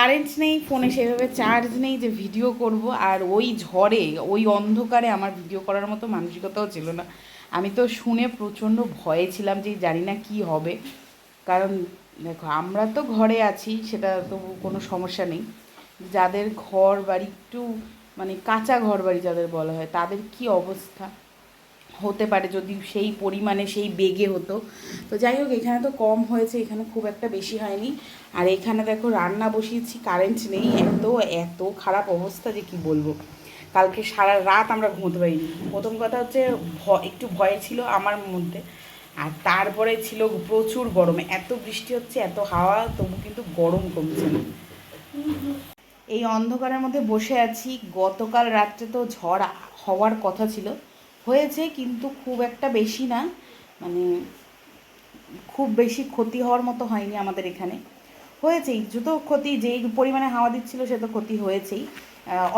Current নেই ফোনে সেভাবে চার্জ নেই যে ভিডিও করব। আর ওই ঝড়ে, ওই অন্ধকারে আমার ভিডিও করার মতো মানসিকতাও ছিল না। আমি তো শুনে প্রচণ্ড ভয়ে ছিলাম যে জানি না কি হবে। কারণ দেখো, আমরা তো ঘরে আছি, সেটা তো কোনো সমস্যা নেই। যাদের ঘর বাড়ি একটু মানে কাঁচা ঘর বাড়ি যাদের বলা হয়, তাদের কি অবস্থা? হতে পারে যদি সেই পরিমাণে সেই বেগে হতো। তো যাই হোক, এখানে তো কম হয়েছে, এখানে খুব একটা বেশি হয়নি। আর এখানে দেখো, রান্না বসিয়েছি কারেন্ট নেই, এত এত খারাপ অবস্থা যে কি বলব। কালকে সারা রাত আমরা ঘুমোতে পারিনি। প্রথম কথা হচ্ছে একটু ভয় ছিল আমার মধ্যে। আর তারপরে ছিল প্রচুর গরমে। এত বৃষ্টি হচ্ছে, এত হাওয়া, তবু কিন্তু গরম কমছে না। এই অন্ধকারের মধ্যে বসে আছি। গতকাল রাত্রে তো ঝড় হওয়ার কথা ছিল। হয়েছে, কিন্তু খুব একটা বেশি না। মানে খুব বেশি ক্ষতি হওয়ার মতো হয়নি আমাদের এখানে। হয়েছেই যত ক্ষতি, যেই পরিমাণে হাওয়া দিচ্ছিল সে তো ক্ষতি হয়েছেই।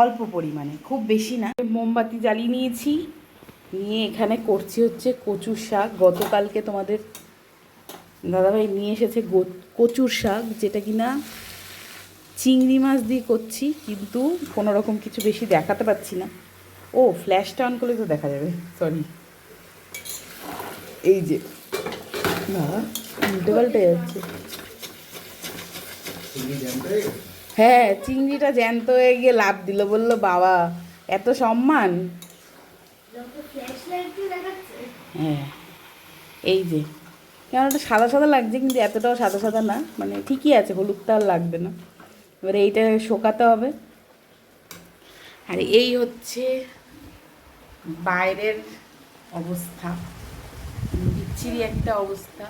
অল্প পরিমাণে, খুব বেশি না। মোমবাতি জ্বালিয়ে নিয়েছি। নিয়ে এখানে করছি হচ্ছে কচুর শাক। গতকালকে তোমাদের দাদাভাই নিয়ে এসেছে কচুর শাক, যেটা কিনা চিংড়ি মাছ দিয়ে করছি, কিন্তু কোনো রকম কিছু বেশি দেখাতে পাচ্ছি না। ও ফ্ল্যাশটা অন করলে তো দেখা যাবে সরি এই যে, না, উল্টে পাল্টে যাচ্ছে। হ্যাঁ চিংড়িটা জ্যান্ত হয়ে গিয়ে লাভ দিল, বলল, বাবা, এত সম্মান? হ্যাঁ এই যে কেন ওটা সাদা সাদা লাগছে, কিন্তু এতটাও সাদা সাদা না মানে ঠিকই আছে, হলুদটা আর লাগবে না। এবারে এইটা শোকাতে হবে। আর এই হচ্ছে বাইরের অবস্থা। বিচ্ছিরি একটা অবস্থা।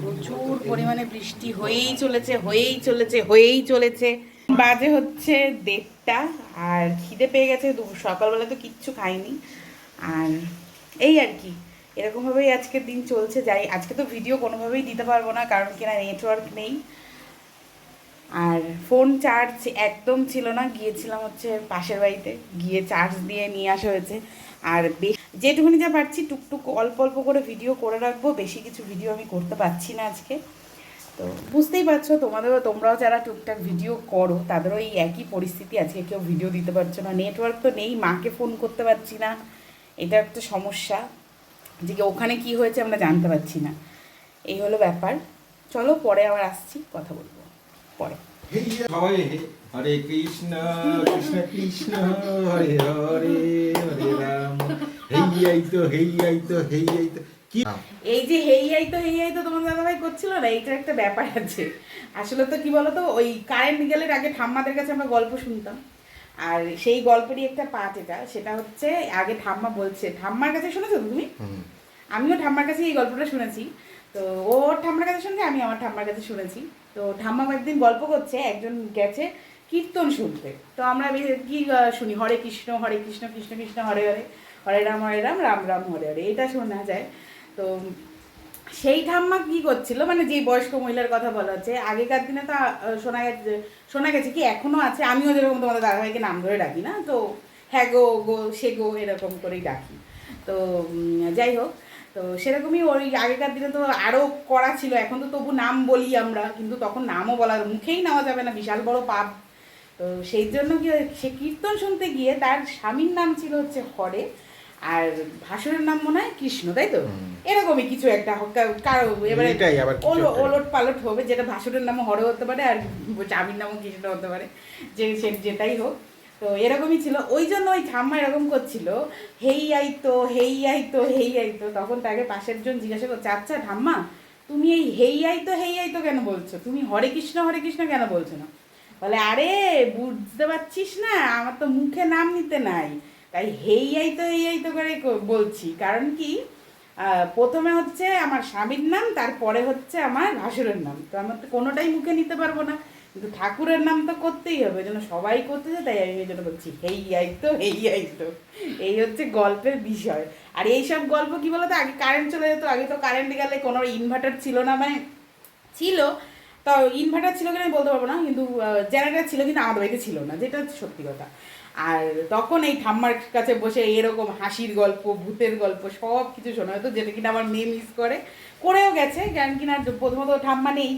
প্রচুর পরিমাণে বৃষ্টি হয়েই চলেছে হয়েই চলেছে হয়েই চলেছে। বাজে হচ্ছে দেড়টা আর খিদে পেয়ে গেছে সকালবেলা তো কিচ্ছু খাইনি। আর এই আর কি এরকমভাবেই আজকের দিন চলছে। যাই আজকে তো ভিডিও কোনোভাবেই দিতে পারব না কারণ কিনা নেটওয়ার্ক নেই। আর ফোন চার্জ একদম ছিল না, গিয়েছিলাম হচ্ছে পাশের বাড়িতে, গিয়ে চার্জ দিয়ে নিয়ে আসা হয়েছে। আর বেশ যেটুকুনি যা পারছি টুকটুক অল্প অল্প করে ভিডিও করে রাখব, বেশি কিছু ভিডিও আমি করতে পারছি না আজকে। তো বুঝতেই পারছ, তোমাদেরও, তোমরাও যারা টুকটাক ভিডিও করো, তাদেরও এই একই পরিস্থিতি আজকে কেউ ভিডিও দিতে পারছ না। নেটওয়ার্ক তো নেই, মাকে ফোন করতে পারছি না। এটা একটা সমস্যা। যে ওখানে কি হয়েছে আমরা জানতে পারছি না। এই হলো ব্যাপার। চলো পরে আবার আসছি, কথা বলব। পরে। সবাই হরে কৃষ্ণ কৃষ্ণ কৃষ্ণ হরে হরে হরে রাম। হেই আই তো হেই আই তো হেই আই তো এই যে হেই আই তো হেই আই তো তোমার দাদাভাই করছিল না এইটার একটা ব্যাপার আছে। আসলে তো কি বলতো ওই কারেন্ট গেলে আগে ঠাম্মাদের কাছে আমরা গল্প শুনতাম। আর সেই গল্পেরই একটা পার্ট এটা সেটা হচ্ছে আগে ঠাম্মা বলছে ঠাম্মার কাছে শুনেছো তুমি? আমিও ঠাম্মার কাছে এই গল্পটা শুনেছি। তো ও ওর ঠাম্মার কাছে শুনেছি আমি আমার ঠাম্মার কাছে শুনেছি। তো ঠাম্মা একদিন গল্প করছে, একজন গেছে কীর্তন শুনতে। তো আমরা কি শুনি, হরে কৃষ্ণ হরে কৃষ্ণ কৃষ্ণ কৃষ্ণ, হরে হরে হরে রাম হরে রাম রাম রাম, হরে হরে, এটা শোনা যায়। তো সেই ঠাম্মা কি করছিল মানে যে বয়স্ক মহিলার কথা বলা হচ্ছে, আগেকার দিনে তো শোনা গেছে শোনা গেছে কি, এখনও আছে, আমিও যেরকম তোমাদের দাদাভাইকে নাম ধরে ডাকি না, তো হ্যাঁ গো গো, সে গো, এরকম করেই ডাকি। তো যাই হোক তো সেরকমই ওই আগেকার দিনে তো আরও করা ছিল এখন তো তবু নাম বলি আমরা কিন্তু তখন নামও বলার মুখেই নেওয়া যাবে না বিশাল বড় পাপ। তো সেই জন্য কি সে কীর্তন শুনতে গিয়ে তার স্বামীর নাম ছিল হচ্ছে হরে আর ভাসুরের নাম মনে হয় কৃষ্ণ তাই তো? এরকমই কিছু একটা হোক, কারও এবারে ওলট পালট হবে যেটা ভাসুরের নামও হরে হতে পারে আর স্বামীর নামও কৃষ্ণ হতে পারে যে সে যেটাই হোক। তো এরকমই ছিল। ওই জন্য ওই ঠাম্মা এরকম করছিল, হেই আইতো হেই আইতো হেই আইতো তখন তাকে পাশের জন জিজ্ঞাসা করছে আচ্ছা ঠাম্মা, তুমি এই হেই আইতো হেই আইতো কেন বলছো? তুমি হরে কৃষ্ণ হরে কৃষ্ণ কেন বলছো না? বলে, আরে, বুঝতে পারছিস না, আমার তো মুখে নাম নিতে নাই। তাই হেই আইতো হেই আইতো করে বলছি। কারণ কি প্রথমে হচ্ছে আমার স্বামীর নাম, তারপরে হচ্ছে আমার ভাসুরের নাম। তো আমার তো কোনোটাই মুখে নিতে পারব না। কিন্তু ঠাকুরের নাম তো করতেই হবে যেন সবাই করতেছে, তাই আমি এই জন্য বলছি, হেই আইতো হেই আইতো এই হচ্ছে গল্পের বিষয়। আর এইসব গল্প কি বলতো, আগে কারেন্ট চলে যেত, আগে তো কারেন্ট গেলে কোনো ইনভার্টার ছিল না মানে ছিল, তো ইনভার্টার ছিল কিনা আমি বলতে পারব না, কিন্তু জেনারেটার ছিল কিন্তু আমাদের বাড়িতে ছিল না, যেটা সত্যি কথা। আর তখন এই ঠাম্মার কাছে বসে এরকম হাসির গল্প, ভূতের গল্প সব কিছু শোনা হতো, যেটা কিনা আমার মেয়ে মিস করে, করেও গেছে, কারণ কিনা প্রথমত ঠাম্মা নেই।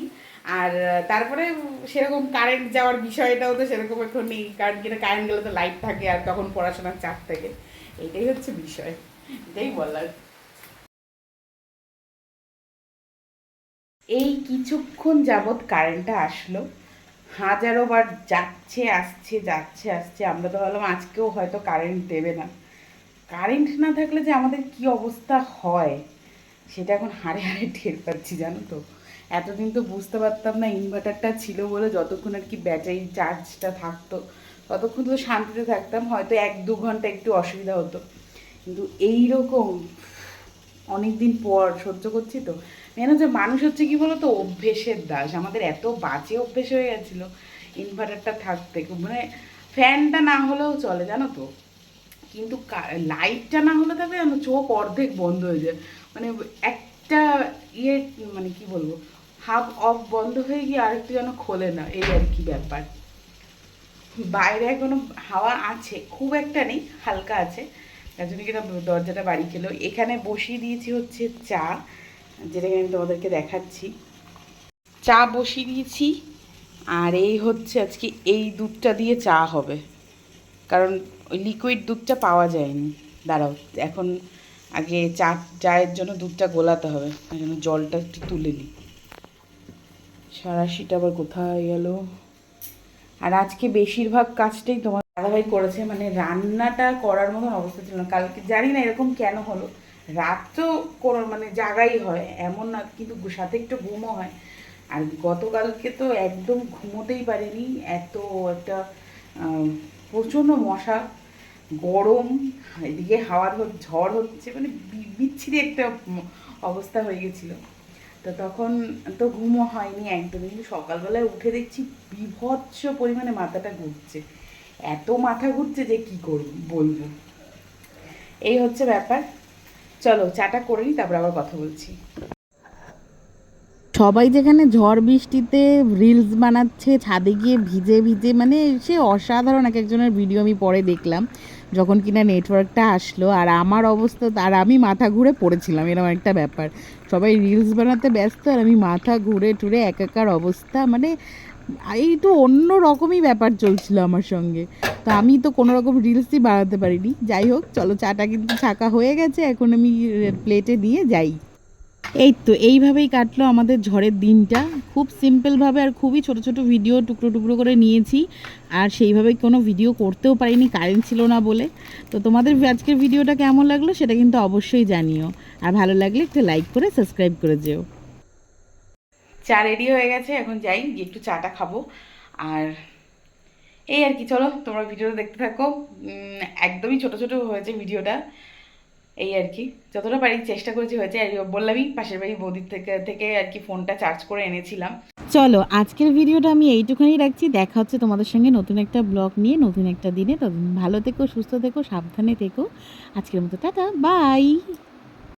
আর তারপরে সেরকম কারেন্ট যাওয়ার বিষয়টাও তো সেরকম এখন নেই, কারণ কিনা কারেন্ট গেলে তো লাইট থাকে আর তখন পড়াশোনার চাপ থাকে। এইটাই হচ্ছে বিষয়, এটাই বলার। এই কিছুক্ষণ যাবৎ কারেন্টটা আসলো, হাজারো বার যাচ্ছে, আসছে যাচ্ছে, আসছে, আমরা তো ভাবলাম আজকেও হয়তো কারেন্ট দেবে না। কারেন্ট না থাকলে যে আমাদের কি অবস্থা হয়, সেটা এখন হাড়ে হাড়ে টের পাচ্ছি, জানো তো। এতদিন তো বুঝতে পারতাম না ইনভার্টারটা ছিল বলে যতক্ষণ আর কি ব্যাটারি চার্জটা থাকতো, ততক্ষণ তো শান্তিতে থাকতাম, হয়তো এক দু ঘণ্টা একটু অসুবিধা হতো। কিন্তু এই রকম অনেক দিন পর, সহ্য করছি তো। মেন যে মানুষ হচ্ছে কি বলতো, অভ্যেসের দাস। আমাদের এত বাজে অভ্যেস হয়ে গেছিল ইনভার্টারটা থাকতে। মানে ফ্যানটা না হলেও চলে, জানো তো? কিন্তু লাইটটা না হলে আমার চোখ অর্ধেক বন্ধ হয়ে যায়। মানে একটা ইয়ে মানে কি বলব? হাফ অফ বন্ধ হয়ে গিয়ে আরেকটু যেন খোলে না, এই আর কি ব্যাপার। বাইরে এখনও হাওয়া আছে, খুব একটা নেই, হালকা আছে। তার জন্য কিনা দরজাটা বাড়ি খেলো। এখানে বসিয়ে দিয়েছি হচ্ছে চা, যেটাকে আমি তোমাদেরকে দেখাচ্ছি। চা বসিয়ে দিয়েছি, আর এই হচ্ছে আজকে এই দুধটা দিয়ে চা হবে। কারণ ওই লিকুইড দুধটা পাওয়া যায়নি। দাঁড়াও, এখন আগে চা, চায়ের জন্য দুধটা গোলাতে হবে জন্য জলটা একটু তুলে নিই। সারাশিটা আবার কোথায় গেল? আর আজকে বেশিরভাগ কাজটাই তোমার দাদাভাই করেছে মানে রান্নাটা করার মতন অবস্থা ছিল না। কালকে জানি না এরকম কেন হলো। রাত তো কোনো মানে জাগাই হয়, এমন না, কিন্তু সাথে একটু ঘুমও হয়। আর গতকালকে তো একদম ঘুমোতেই পারিনি। এত একটা প্রচণ্ড মশা, গরম, এদিকে হাওয়ার ঝড় হচ্ছে মানে বিচ্ছিরি একটা অবস্থা হয়ে গেছিল। তো তখন তো ঘুমও হয়নি একদম কিন্তু সকালবেলায় উঠে দেখছি বিভৎস পরিমাণে মাথাটা ঘুরছে। এত মাথা ঘুরছে যে কি করব বলব? এই হচ্ছে ব্যাপার। চলো, চাটা করে নিই তারপর আবার কথা বলছি। সবাই যেখানে ঝড় বৃষ্টিতে রিলস বানাচ্ছে, ছাদে গিয়ে ভিজে ভিজে মানে সে অসাধারণ এক একজনের ভিডিও আমি পরে দেখলাম। যখন কিনা নেটওয়ার্কটা আসলো আর আমার অবস্থা, আর আমি মাথা ঘুরে পড়েছিলাম এরকম একটা ব্যাপার। সবাই রিলস বানাতে ব্যস্ত আর আমি মাথা ঘুরে টুরে একাকার অবস্থা মানে এই তো অন্য রকমই ব্যাপার চলছিল আমার সঙ্গে। তো আমি তো কোনো রকম রিলসই বানাতে পারিনি। যাই হোক, চলো চাটা কিন্তু ছাকা হয়ে গেছে, এখন আমি প্লেটে দিয়ে যাই। এই তো, এইভাবেই কাটলো আমাদের ঝড়ের দিনটা। খুব সিম্পলভাবে আর খুবই ছোট ছোট ভিডিও টুকরো টুকরো করে নিয়েছি। আর সেইভাবে কোনো ভিডিও করতেও পারিনি কারেন্ট ছিল না বলে। তো তোমাদের আজকের ভিডিওটা কেমন লাগল সেটা কিন্তু অবশ্যই জানিও। আর ভালো লাগলে একটু লাইক করে সাবস্ক্রাইব করে যেও। চা রেডি হয়ে গেছে, এখন যাই, গিয়ে একটু চাটা খাব। আর এই আর কি, চলো, তোমরা ভিডিওটা দেখতে থাকো। একদমই ছোট ছোট হয়েছে ভিডিওটা এই আর কি। যতটা পারি চেষ্টা করেছি হয়েছে, আর বললামই পাশের বাড়ি বৌদির থেকে থেকে আর কি ফোনটা চার্জ করে এনেছিলাম। চলো, আজকের ভিডিওটা আমি এইটুখানি রাখছি। দেখা হচ্ছে তোমাদের সঙ্গে নতুন একটা ব্লগ নিয়ে, নতুন একটা দিনে। তো ভালো থেকো, সুস্থ থেকো, সাবধানে থেকো। আজকের মতো টাটা বাই